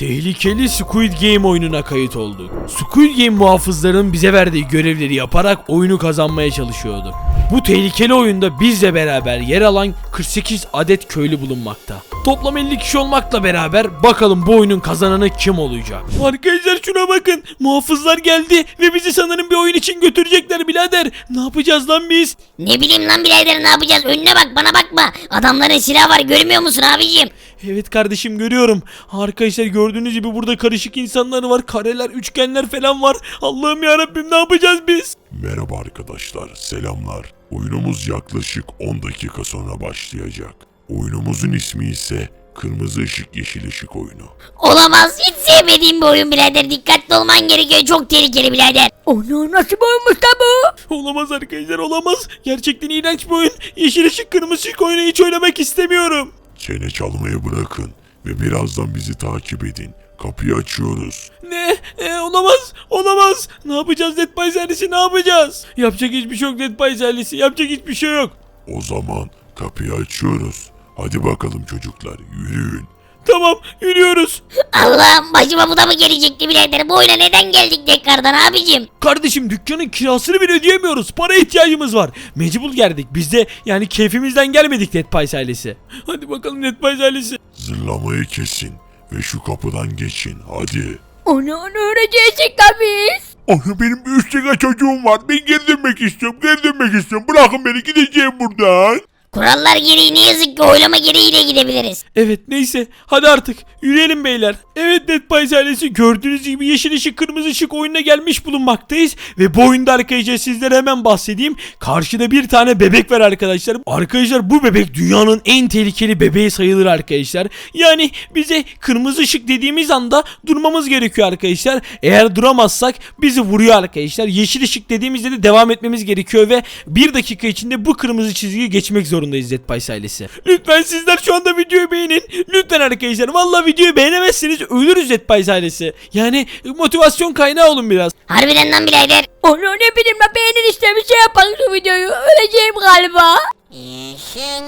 Tehlikeli Squid Game oyununa kayıt olduk. Squid Game muhafızlarının bize verdiği görevleri yaparak oyunu kazanmaya çalışıyorduk. Bu tehlikeli oyunda bizle beraber yer alan 48 adet köylü bulunmakta. Toplam 50 kişi olmakla beraber bakalım bu oyunun kazananı kim olacak? Arkadaşlar şuna bakın. Muhafızlar geldi ve bizi sanırım bir oyun için götürecekler birader. Ne yapacağız lan biz? Ne bileyim lan birader ne yapacağız? Önüne bak bana bakma. Adamların silahı var görmüyor musun abicim? Evet kardeşim görüyorum. Arkadaşlar gördüğünüz gibi burada karışık insanlar var. Kareler, üçgenler falan var. Allah'ım ya Rabbim ne yapacağız biz? Merhaba arkadaşlar, selamlar. Oyunumuz yaklaşık 10 dakika sonra başlayacak. Oyunumuzun ismi ise Kırmızı Işık Yeşil Işık oyunu. Olamaz. Hiç sevmediğim bir oyun birader. Dikkatli olman gerekiyor. Çok tehlikeli birader. Onu nasıl bir oyunmuş da bu? Olamaz arkadaşlar olamaz. Gerçekten iğrenç bir oyun. Yeşil ışık kırmızı ışık oyunu hiç oynamak istemiyorum. Çene çalmayı bırakın ve birazdan bizi takip edin. Kapıyı açıyoruz. Ne? E, olamaz. Olamaz. Ne yapacağız Dead by Service'i ne yapacağız? Yapacak hiçbir şey yok Dead by Service'i. Yapacak hiçbir şey yok. O zaman kapıyı açıyoruz. Hadi bakalım çocuklar, yürüyün. Tamam yürüyoruz. Allah'ım başıma bu da mı gelecekti birader? Bu oyuna neden geldik tekrardan abicim? Kardeşim dükkanın kirasını bile ödeyemiyoruz. Para ihtiyacımız var. Mecbur geldik. Biz de yani keyfimizden gelmedik Dead Pies ailesi. Hadi bakalım Dead Pies ailesi. Zırlamayı kesin ve şu kapıdan geçin, hadi. Onu onu öğrenecek biz. Onu benim bir üç tane çocuğum var. Ben geri dönmek istiyorum, geri dönmek istiyorum. Bırakın beni gideceğim buradan. Kurallar gereği ne yazık ki oylama gereğiyle gidebiliriz. Evet neyse hadi artık yürüyelim beyler. Evet Pies ailesi gördüğünüz gibi yeşil ışık kırmızı ışık oyununa gelmiş bulunmaktayız. Ve bu oyunda arkadaşlar sizlere hemen bahsedeyim. Karşıda bir tane bebek var arkadaşlar. Arkadaşlar bu bebek dünyanın en tehlikeli bebeği sayılır arkadaşlar. Yani bize kırmızı ışık dediğimiz anda durmamız gerekiyor arkadaşlar. Eğer duramazsak bizi vuruyor arkadaşlar. Yeşil ışık dediğimizde de devam etmemiz gerekiyor ve bir dakika içinde bu kırmızı çizgiyi geçmek zorundayız Dead Pies ailesi. Lütfen sizler şu anda videoyu beğenin. Lütfen arkadaşlar. Vallahi videoyu beğenemezseniz ölürüz Pies ailesi. Yani motivasyon kaynağı olun biraz. Harbiden lan birader. Onu ne bileyim la beğenin işte bir şey yapalım şu videoyu. Öleceğim galiba. Yeşil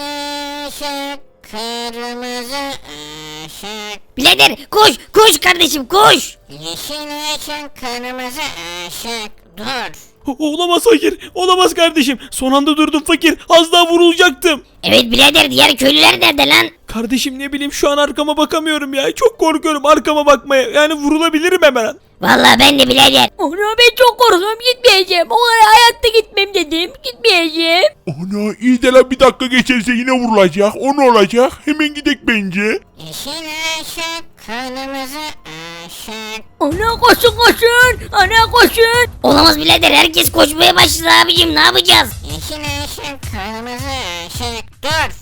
ışık, kırmızı ışık. Birader koş, koş kardeşim koş. Yeşil ışık, kırmızı ışık. Dur. O- Olamaz fakir. Olamaz kardeşim. Son anda durdum fakir. Az daha vurulacaktım. Evet birader diğer köylüler nerede lan? Kardeşim ne bileyim şu an arkama bakamıyorum ya. Çok korkuyorum arkama bakmaya. Yani vurulabilirim hemen. Vallahi ben de birader. Onu ben çok korkuyorum gitmeyeceğim. Oraya hayatta gitmem dedim. Gitmeyeceğim. Ana iyi de lan bir dakika geçerse yine vurulacak. O ne olacak? Hemen gidek bence. Yeşil ışık, kırmızı ışık. Ana koşun koşun. Ana koşun. Olamaz birader herkes koşmaya başladı abicim ne yapacağız? Yeşil ışık, kırmızı ışık. Dur.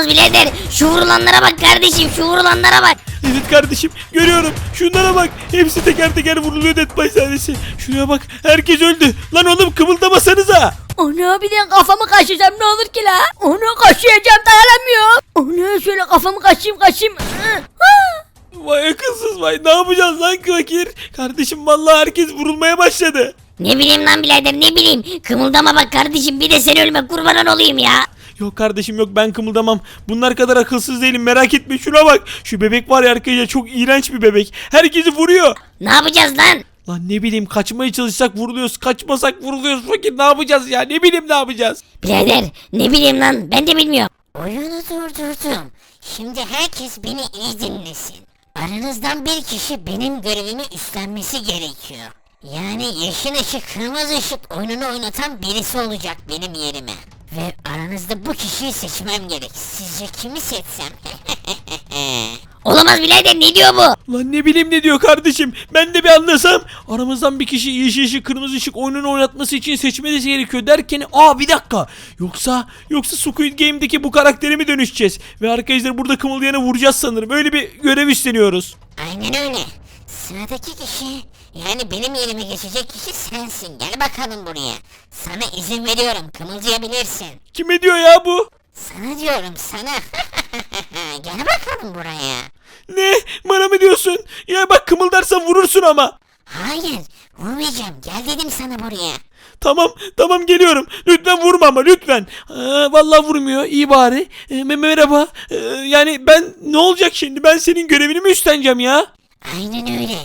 Olamaz birader. Şu vurulanlara bak kardeşim şu vurulanlara bak. Evet kardeşim görüyorum. Şunlara bak. Hepsi teker teker vuruluyor Dead by sahnesi. Şuraya bak. Herkes öldü. Lan oğlum kımıldamasanıza. Ana bir de kafamı kaşıyacağım ne olur ki la. Onu kaşıyacağım dayanamıyorum. Onu şöyle kafamı kaşıyım kaşıyım. Vay akılsız vay. Ne yapacağız lan fakir? Kardeşim vallahi herkes vurulmaya başladı. Ne bileyim lan birader ne bileyim. Kımıldama bak kardeşim bir de sen ölme kurbanın olayım ya. Yok kardeşim yok ben kımıldamam. Bunlar kadar akılsız değilim merak etme şuna bak. Şu bebek var ya arkadaşlar çok iğrenç bir bebek. Herkesi vuruyor. Ne yapacağız lan? Lan ne bileyim kaçmaya çalışsak vuruluyoruz. Kaçmasak vuruluyoruz. Fakir ne yapacağız ya? Ne bileyim ne yapacağız? Birader ne bileyim lan ben de bilmiyorum. Oyunu durdurdum. Şimdi herkes beni iyi dinlesin. Aranızdan bir kişi benim görevimi üstlenmesi gerekiyor. Yani yeşil ışık kırmızı ışık oyununu oynatan birisi olacak benim yerime. Ve aranızda bu kişiyi seçmem gerek. Sizce kimi seçsem? Olamaz birader ne diyor bu? Lan ne bileyim ne diyor kardeşim. Ben de bir anlasam. Aramızdan bir kişi yeşil ışık kırmızı ışık oyununu oynatması için seçmesi gerekiyor derken aa bir dakika. Yoksa yoksa Squid Game'deki bu karaktere mi dönüşeceğiz? Ve arkadaşlar burada kımıldayana vuracağız sanırım. Öyle bir görev üstleniyoruz. Aynen öyle. Sıradaki kişi yani benim yerime geçecek kişi sensin. Gel bakalım buraya. Sana izin veriyorum. Kımıldayabilirsin. Kime diyor ya bu? Sana diyorum sana. Gel bakalım buraya. Ne? Bana mı diyorsun? Ya bak kımıldarsan vurursun ama. Hayır. Vurmayacağım. Gel dedim sana buraya. Tamam tamam geliyorum. Lütfen vurma ama lütfen. Aa, vallahi vurmuyor. İyi bari. Ee, me- merhaba. Ee, yani ben ne olacak şimdi? Ben senin görevini mi üstleneceğim ya? Aynen öyle.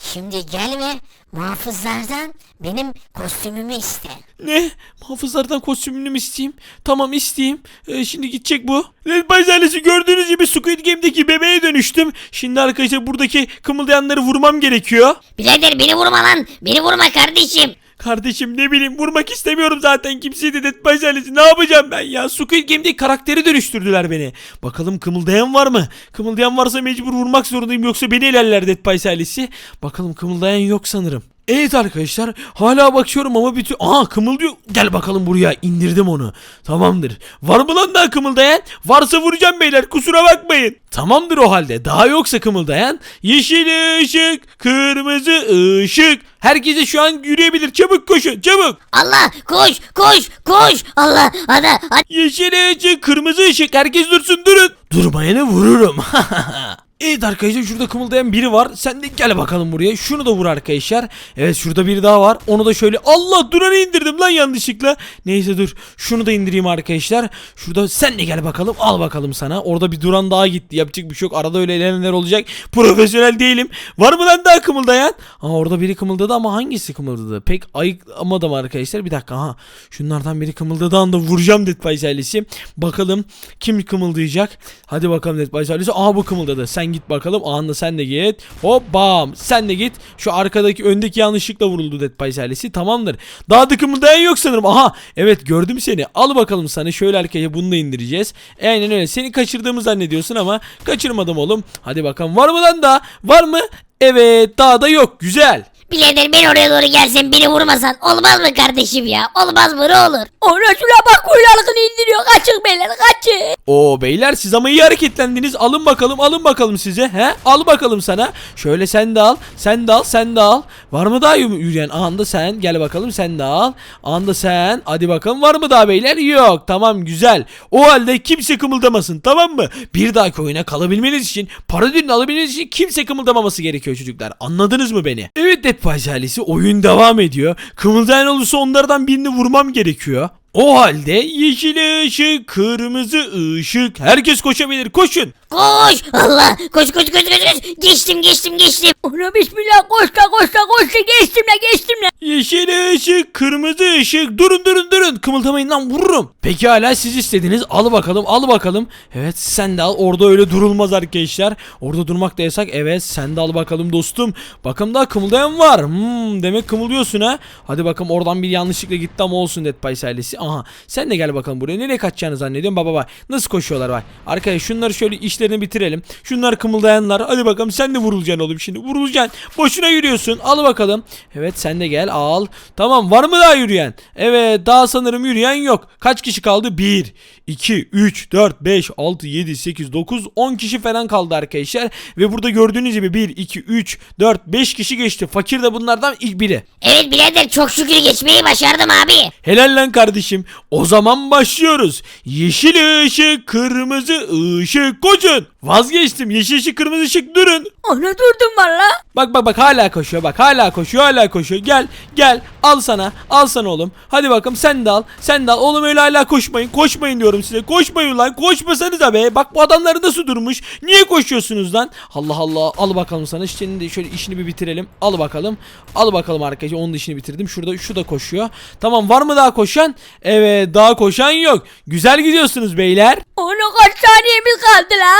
Şimdi gel ve muhafızlardan benim kostümümü iste. Ne? Muhafızlardan kostümünü mü isteyeyim? Tamam isteyeyim. Ee, şimdi gidecek bu. Red Boys ailesi gördüğünüz gibi Squid Game'deki bebeğe dönüştüm. Şimdi arkadaşlar buradaki kımıldayanları vurmam gerekiyor. Birader beni vurma lan. Beni vurma kardeşim. Kardeşim ne bileyim vurmak istemiyorum zaten kimseyi de ailesi. Ne yapacağım ben ya? Squid Game'deki karakteri dönüştürdüler beni. Bakalım kımıldayan var mı? Kımıldayan varsa mecbur vurmak zorundayım yoksa beni elerler Boys ailesi. Bakalım kımıldayan yok sanırım. Evet arkadaşlar hala bakıyorum ama bütün... Aa kımıldıyor. Gel bakalım buraya indirdim onu. Tamamdır. Var mı lan daha kımıldayan? Varsa vuracağım beyler kusura bakmayın. Tamamdır o halde. Daha yoksa kımıldayan. Yeşil ışık, kırmızı ışık. Herkese şu an yürüyebilir. Çabuk koşun çabuk. Allah koş koş koş. Allah hadi hadi. Yeşil ışık, kırmızı ışık. Herkes dursun durun. Durmayanı vururum. Evet arkadaşlar şurada kımıldayan biri var. Sen de gel bakalım buraya. Şunu da vur arkadaşlar. Evet şurada biri daha var. Onu da şöyle Allah duranı indirdim lan yanlışlıkla. Neyse dur. Şunu da indireyim arkadaşlar. Şurada sen de gel bakalım. Al bakalım sana. Orada bir duran daha gitti. Yapacak bir şey yok. Arada öyle eğlenenler olacak. Profesyonel değilim. Var mı lan daha kımıldayan? Aa orada biri kımıldadı ama hangisi kımıldadı? Pek ayıklamadım arkadaşlar. Bir dakika ha. Şunlardan biri kımıldadı anda vuracağım Dead by. Bakalım kim kımıldayacak. Hadi bakalım Dead by ailesi. Aa bu kımıldadı. Sen git bakalım. Anda sen de git. Hop bam. Sen de git. Şu arkadaki öndeki yanlışlıkla vuruldu Dead by ailesi. Tamamdır. Daha da kımıldayan yok sanırım. Aha evet gördüm seni. Al bakalım sana. Şöyle arkaya bunu da indireceğiz. Aynen öyle. Seni kaçırdığımı zannediyorsun ama kaçırmadım oğlum. Hadi bakalım. Var mı lan daha? Var mı? Evet daha da yok. Güzel. Birader ben oraya doğru gelsen beni vurmasan olmaz mı kardeşim ya? Olmaz mı ne olur? Ona şuna bak kuyruğunu indiriyor. Kaçın beyler kaçın. Oo beyler siz ama iyi hareketlendiniz. Alın bakalım alın bakalım size. He? Al bakalım sana. Şöyle sen de al. Sen de al sen de al. Var mı daha yürü- yürüyen? Anda sen. Gel bakalım sen de al. Anda sen. Hadi bakalım var mı daha beyler? Yok. Tamam güzel. O halde kimse kımıldamasın tamam mı? Bir dahaki oyuna kalabilmeniz için para ödülünü alabilmeniz için kimse kımıldamaması gerekiyor çocuklar. Anladınız mı beni? Evet Ailesi oyun devam ediyor. Kımıldayan olursa onlardan birini vurmam gerekiyor. O halde yeşil ışık, kırmızı ışık. Herkes koşabilir. Koşun. Koş! Allah! Koş koş koş koş koş! Geçtim geçtim geçtim! Ona bismillah koşta koşta koşta geçtim la geçtim la. Yeşil ışık, kırmızı ışık. Durun durun durun. Kımıldamayın lan vururum. Peki hala siz istediniz. Al bakalım al bakalım. Evet sen de al. Orada öyle durulmaz arkadaşlar. Orada durmak da yasak. Evet sen de al bakalım dostum. Bakalım daha kımıldayan var. Hmm, demek kımıldıyorsun ha. Hadi bakalım oradan bir yanlışlıkla gitti ama olsun Dead Pies ailesi. Aha sen de gel bakalım buraya. Nereye kaçacağını zannediyorum. Baba bak nasıl koşuyorlar bak. Arkadaşlar şunları şöyle işlerini bitirelim. Şunlar kımıldayanlar. Hadi bakalım sen de vurulacaksın oğlum şimdi. Vurulacaksın. Boşuna yürüyorsun. Al bakalım. Evet sen de gel al. Tamam var mı daha yürüyen? Evet daha sanırım yürüyen yok. Kaç kişi kaldı? 1, 2, 3, 4, 5, 6, 7, 8, 9, 10 kişi falan kaldı arkadaşlar. Ve burada gördüğünüz gibi 1, 2, 3, 4, 5 kişi geçti. Fakir de bunlardan ilk biri. Evet birader çok şükür geçmeyi başardım abi. Helal lan kardeşim. O zaman başlıyoruz. Yeşil ışık, kırmızı ışık koşun. Vazgeçtim. Yeşil ışık, kırmızı ışık. Durun. Ona durdum valla. Bak bak bak. Hala koşuyor bak. Hala koşuyor hala koşuyor. Gel gel. Al sana al sana oğlum. Hadi bakalım sen de al sen de al. Oğlum öyle hala koşmayın koşmayın diyorum size. Koşmayın lan koşmasanıza be. Bak bu adamlar nasıl durmuş. Niye koşuyorsunuz lan? Allah Allah al bakalım sana. De şöyle işini bir bitirelim. Al bakalım al bakalım arkadaşlar. Onun işini bitirdim. Şurada şu da koşuyor. Tamam var mı daha koşan? Evet daha koşan yok. Güzel gidiyorsunuz beyler. Ona kaç saniyemiz kaldı la.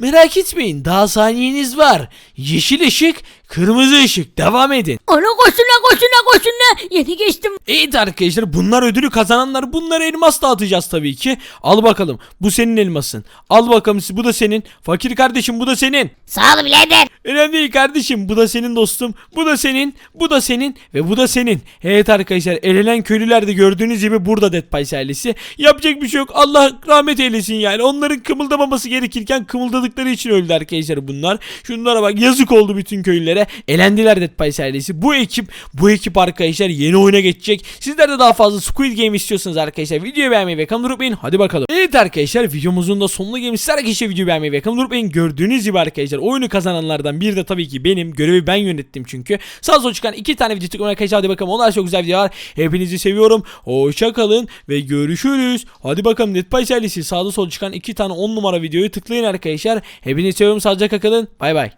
merak etmeyin daha saniyeniz var yeşil ışık kırmızı ışık devam edin Ona koşun la koşun la koşun la. Yeni geçtim. Evet arkadaşlar bunlar ödülü kazananlar bunlara elmas dağıtacağız tabii ki. Al bakalım bu senin elmasın. Al bakalım bu da senin. Fakir kardeşim bu da senin. Sağ ol birader. Önemli değil kardeşim bu da senin dostum. Bu da senin. Bu da senin. Ve bu da senin. Evet arkadaşlar elenen köylüler de gördüğünüz gibi burada Dead Pies ailesi. Yapacak bir şey yok. Allah rahmet eylesin yani. Onların kımıldamaması gerekirken kımıldadıkları için öldü arkadaşlar bunlar. Şunlara bak yazık oldu bütün köylülere. elendiler Dead Pies ailesi. Bu ekip bu ekip arkadaşlar yeni oyuna geçecek. Sizler de daha fazla Squid Game istiyorsanız arkadaşlar videoyu beğenmeyi ve kanalı unutmayın. Hadi bakalım. Evet arkadaşlar videomuzun da sonuna gelmiş. Sizler arkadaşlar videoyu beğenmeyi ve kanalı unutmayın. Gördüğünüz gibi arkadaşlar oyunu kazananlardan biri de tabii ki benim. Görevi ben yönettim çünkü. Sağ sol çıkan iki tane video tıklamayın arkadaşlar. Hadi bakalım onlar çok güzel videolar. Hepinizi seviyorum. Hoşça kalın ve görüşürüz. Hadi bakalım Pies ailesi sağda sol çıkan iki tane 10 numara videoyu tıklayın arkadaşlar. Hepinizi seviyorum. Sağlıcakla kalın. Bay bay.